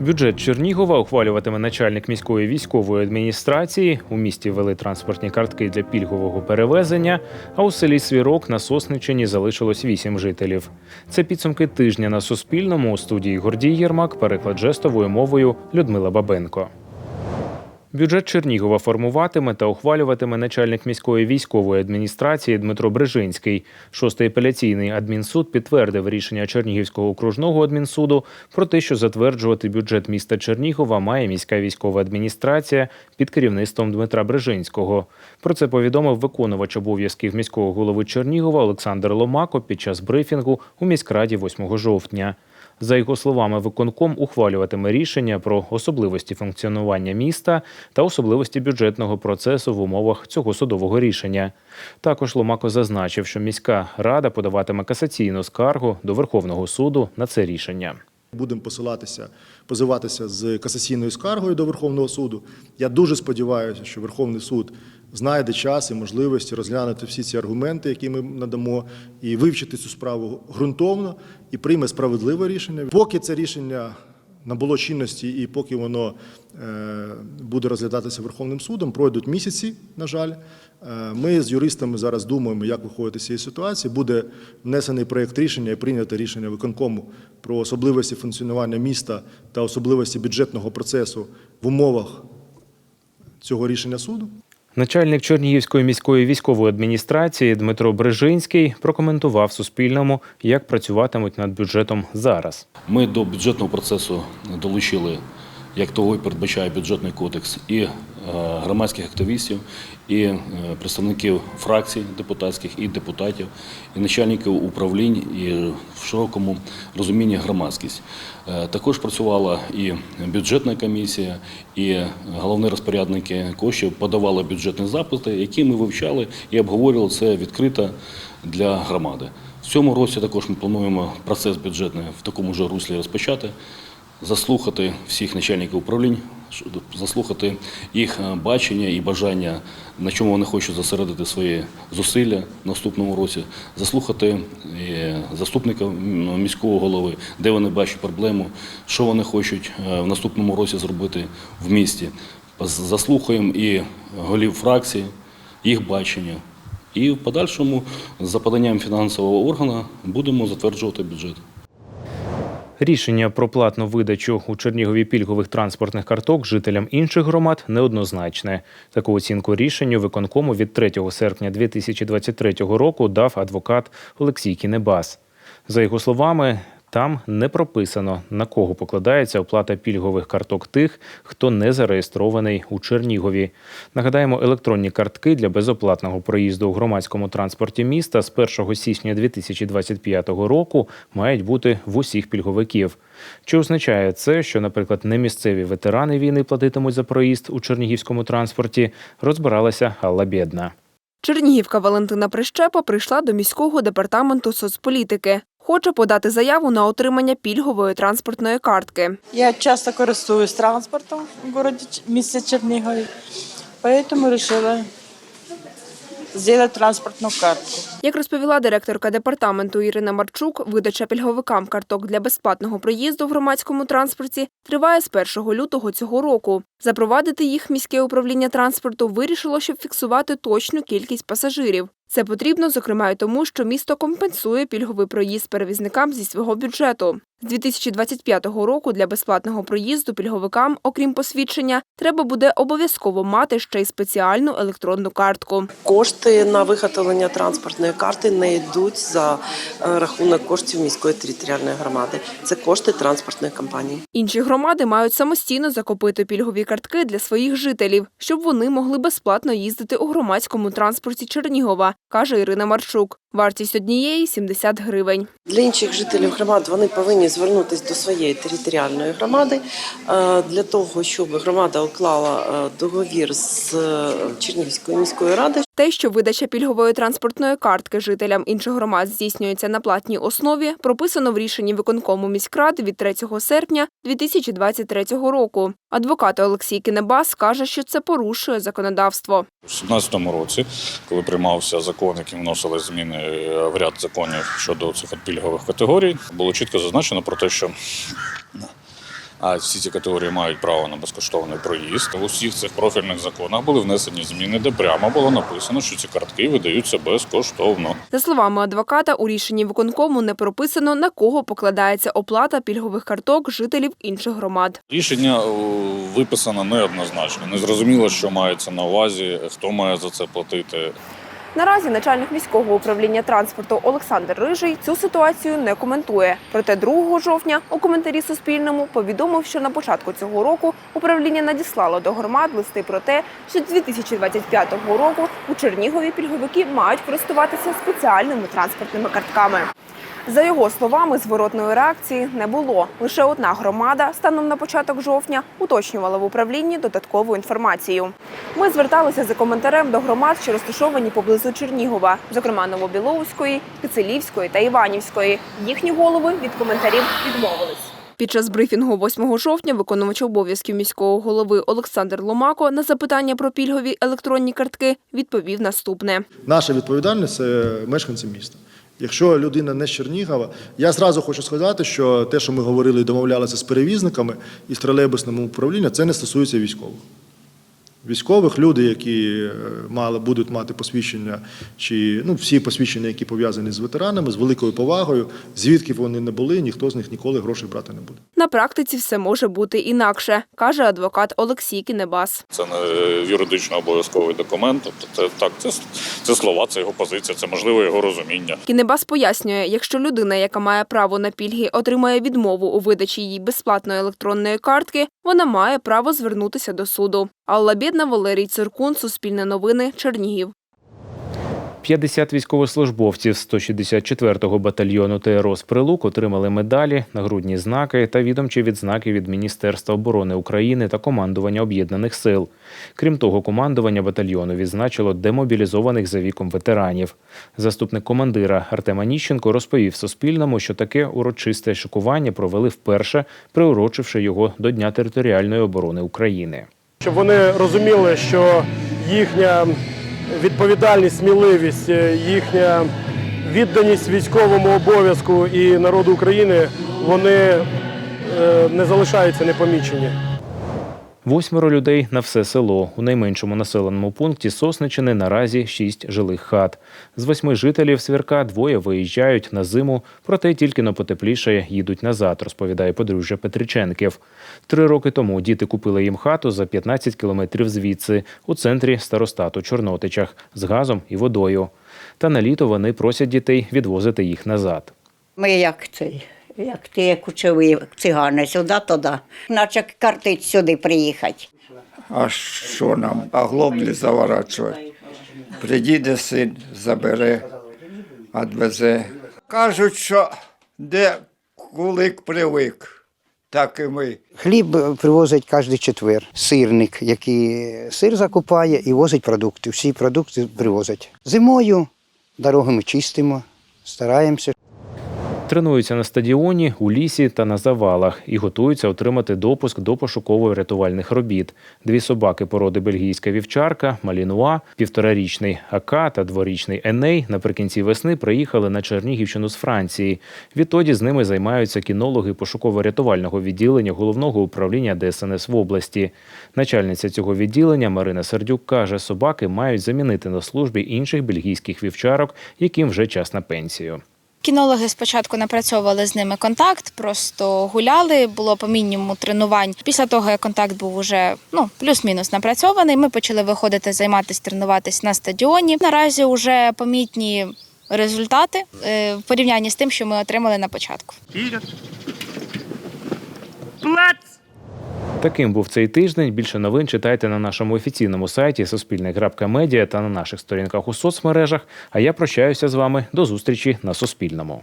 Бюджет Чернігова ухвалюватиме начальник міської військової адміністрації. У місті ввели транспортні картки для пільгового перевезення. А у селі Свірок на Сосничині залишилось вісім жителів. Це підсумки тижня на Суспільному у студії Гордій Єрмак, переклад жестовою мовою Людмила Бабенко. Бюджет Чернігова формуватиме та ухвалюватиме начальник міської військової адміністрації Дмитро Брижинський. Шостий апеляційний адмінсуд підтвердив рішення Чернігівського окружного адмінсуду про те, що затверджувати бюджет міста Чернігова має міська військова адміністрація під керівництвом Дмитра Брижинського. Про це повідомив виконувач обов'язків міського голови Чернігова Олександр Ломако під час брифінгу у міськраді 8 жовтня. За його словами, виконком ухвалюватиме рішення про особливості функціонування міста та особливості бюджетного процесу в умовах цього судового рішення. Також Ломако зазначив, що міська рада подаватиме касаційну скаргу до Верховного суду на це рішення. Будемо посилатися, позиватися з касаційною скаргою до Верховного суду. Я дуже сподіваюся, що Верховний суд знайде час і можливості розглянути всі ці аргументи, які ми надамо, і вивчити цю справу ґрунтовно і прийме справедливе рішення. Поки це рішення набуло чинності і поки воно е, буде розглядатися Верховним судом, пройдуть місяці, на жаль. Е, Ми з юристами зараз думаємо, як виходити з цієї ситуації. Буде внесений проєкт рішення і прийнято рішення виконкому про особливості функціонування міста та особливості бюджетного процесу в умовах цього рішення суду. Начальник Чернігівської міської військової адміністрації Дмитро Брижинський прокоментував Суспільному, як працюватимуть над бюджетом зараз. Ми до бюджетного процесу долучили, як того і передбачає бюджетний кодекс, і е, громадських активістів, і е, представників фракцій депутатських, і депутатів, і начальників управлінь, і в широкому розумінні громадськість. Е, Також працювала і бюджетна комісія, і головні розпорядники коштів подавали бюджетні запити, які ми вивчали і обговорювали це відкрито для громади. В цьому році також ми плануємо процес бюджетний в такому ж руслі розпочати, заслухати всіх начальників управлінь, заслухати їх е, бачення і бажання, на чому вони хочуть зосередити свої зусилля в наступному році, заслухати е, заступника міського голови, де вони бачать проблему, що вони хочуть е, в наступному році зробити в місті. Заслухаємо і голів фракції, їх бачення. І в подальшому за поданням фінансового органу будемо затверджувати бюджет. Рішення про платну видачу у Чернігові пільгових транспортних карток жителям інших громад неоднозначне. Таку оцінку рішенню виконкому від 3 серпня 2023 року дав адвокат Олексій Кінебас. За його словами, там не прописано, на кого покладається оплата пільгових карток тих, хто не зареєстрований у Чернігові. Нагадаємо, електронні картки для безоплатного проїзду у громадському транспорті міста з 1 січня 2025 року мають бути в усіх пільговиків. Чи означає це, що, наприклад, немісцеві ветерани війни платитимуть за проїзд у чернігівському транспорті, розбиралася Алла Бєдна. Чернігівка Валентина Прищепа прийшла до міського департаменту соцполітики. Хоче подати заяву на отримання пільгової транспортної картки. Я часто користуюсь транспортом в Ч- місті Чернігові, поэтому вирішила зробити транспортну картку. Як розповіла директорка департаменту Ірина Марчук, видача пільговикам карток для безплатного проїзду в громадському транспорті триває з 1 лютого цього року. Запровадити їх міське управління транспорту вирішило, щоб фіксувати точну кількість пасажирів. Це потрібно, зокрема, й тому, що місто компенсує пільговий проїзд перевізникам зі свого бюджету. З 2025 року для безплатного проїзду пільговикам, окрім посвідчення, треба буде обов'язково мати ще й спеціальну електронну картку. Кошти на виготовлення транспортної карти не йдуть за е, рахунок коштів міської територіальної громади. Це кошти транспортної компанії. Інші громади мають самостійно закупити пільгові картки для своїх жителів, щоб вони могли безплатно їздити у громадському транспорті Чернігова, каже Ірина Марчук. Вартість однієї 70 гривень. Для інших жителів громад вони повинні звернутися до своєї територіальної громади е, для того, щоб громада уклала е, договір з е, Чернігівською міською радою. Те, що видача пільгової транспортної картки жителям інших громад здійснюється на платній основі, прописано в рішенні виконкому міськради від 3 серпня 2023 року. Адвокат Олексій Кінебас каже, що це порушує законодавство. У 2017 році, коли приймався закон, яким вносили зміни в ряд законів щодо цих пільгових категорій, було чітко зазначено про те, що а всі ці категорії мають право на безкоштовний проїзд. У всіх цих профільних законах були внесені зміни, де прямо було написано, що ці картки видаються безкоштовно. За словами адвоката, у рішенні виконкому не прописано, на кого покладається оплата пільгових карток жителів інших громад. Рішення е, виписано неоднозначно. Незрозуміло, що мається на увазі, хто має за це платити. Наразі начальник міського управління транспорту Олександр Рижий цю ситуацію не коментує. Проте 2 жовтня у коментарі Суспільному повідомив, що на початку цього року управління надіслало до громад листи про те, що з 2025 року у Чернігові пільговики мають користуватися спеціальними транспортними картками. За його словами, зворотної реакції не було. Лише одна громада станом на початок жовтня уточнювала в управлінні додаткову інформацію. Ми зверталися за коментарем до громад, що розташовані поблизу Чернігова, зокрема Новобілоуської, Кицелівської та Іванівської. Їхні голови від коментарів відмовились. Під час брифінгу 8 жовтня виконувач обов'язків міського голови Олександр Ломако на запитання про пільгові електронні картки відповів наступне. Наша відповідальність це мешканці міста. Якщо людина не з Чернігова, я зразу хочу сказати, що те, що ми говорили і домовлялися з перевізниками і з тролейбусним управлінням, це не стосується військових. Військових люди, які е, мали будуть мати посвідчення, чи ну всі посвідчення, які пов'язані з ветеранами, з великою повагою, звідки б вони не були, ніхто з них ніколи грошей брати не буде. На практиці все може бути інакше, каже адвокат Олексій Кінебас. Це не юридично обов'язковий документ. Тобто, це так, це, це слова, це його позиція, це можливо його розуміння. Кінебас пояснює, якщо людина, яка має право на пільги, отримає відмову у видачі їй безплатної електронної картки, вона має право звернутися до суду. Алла Бєдна, Валерій Циркун, Суспільне новини, Чернігів. 50 військовослужбовців 164-го батальйону ТРО з Прилук отримали медалі, нагрудні знаки та відомчі відзнаки від Міністерства оборони України та командування об'єднаних сил. Крім того, командування батальйону відзначило демобілізованих за віком ветеранів. Заступник командира Артем Аніщенко розповів Суспільному, що таке урочисте шикування провели вперше, приурочивши його до Дня територіальної оборони України. Щоб вони розуміли, що їхня відповідальність, сміливість, е, їхня відданість військовому обов'язку і народу України вони е, не залишаються непомічені. Восьмеро людей на все село. У найменшому населеному пункті Сосничини наразі шість жилих хат. З восьми жителів Свірка двоє виїжджають на зиму, проте тільки но потеплішає їдуть назад, розповідає подружжя Петриченків. Три роки тому діти купили їм хату за 15 кілометрів звідси, у центрі старостату Чорнотичах, з газом і водою. Та на літо вони просять дітей відвозити їх назад. Ми як цей, як ті кучові цигани, сюди, туди. Наче картить сюди приїхати. А що нам? А глоблі заворачувати. Приїде син, забере, відвезе. Кажуть, що де кулик привик, так і ми. Хліб привозить кожен четвер. Сирник, який сир закупає і возить продукти. Всі продукти привозять. Зимою дороги ми чистимо, стараємося. Тренуються на стадіоні, у лісі та на завалах і готуються отримати допуск до пошуково-рятувальних робіт. Дві собаки породи бельгійська вівчарка, малінуа, півторарічний Ака та дворічний Еней наприкінці весни приїхали на Чернігівщину з Франції. Відтоді з ними займаються кінологи пошуково-рятувального відділення головного управління ДСНС в області. Начальниця цього відділення Марина Сердюк каже, собаки мають замінити на службі інших бельгійських вівчарок, яким вже час на пенсію. Кінологи спочатку напрацьовували з ними контакт, просто гуляли, було по мінімуму тренувань. Після того, як контакт був уже ну плюс-мінус напрацьований, ми почали виходити, займатися, тренуватись на стадіоні. Наразі вже помітні результати е, в порівнянні з тим, що ми отримали на початку. Таким був цей тиждень. Більше новин читайте на нашому офіційному сайті Суспільне.Медіа та на наших сторінках у соцмережах. А я прощаюся з вами до зустрічі на Суспільному.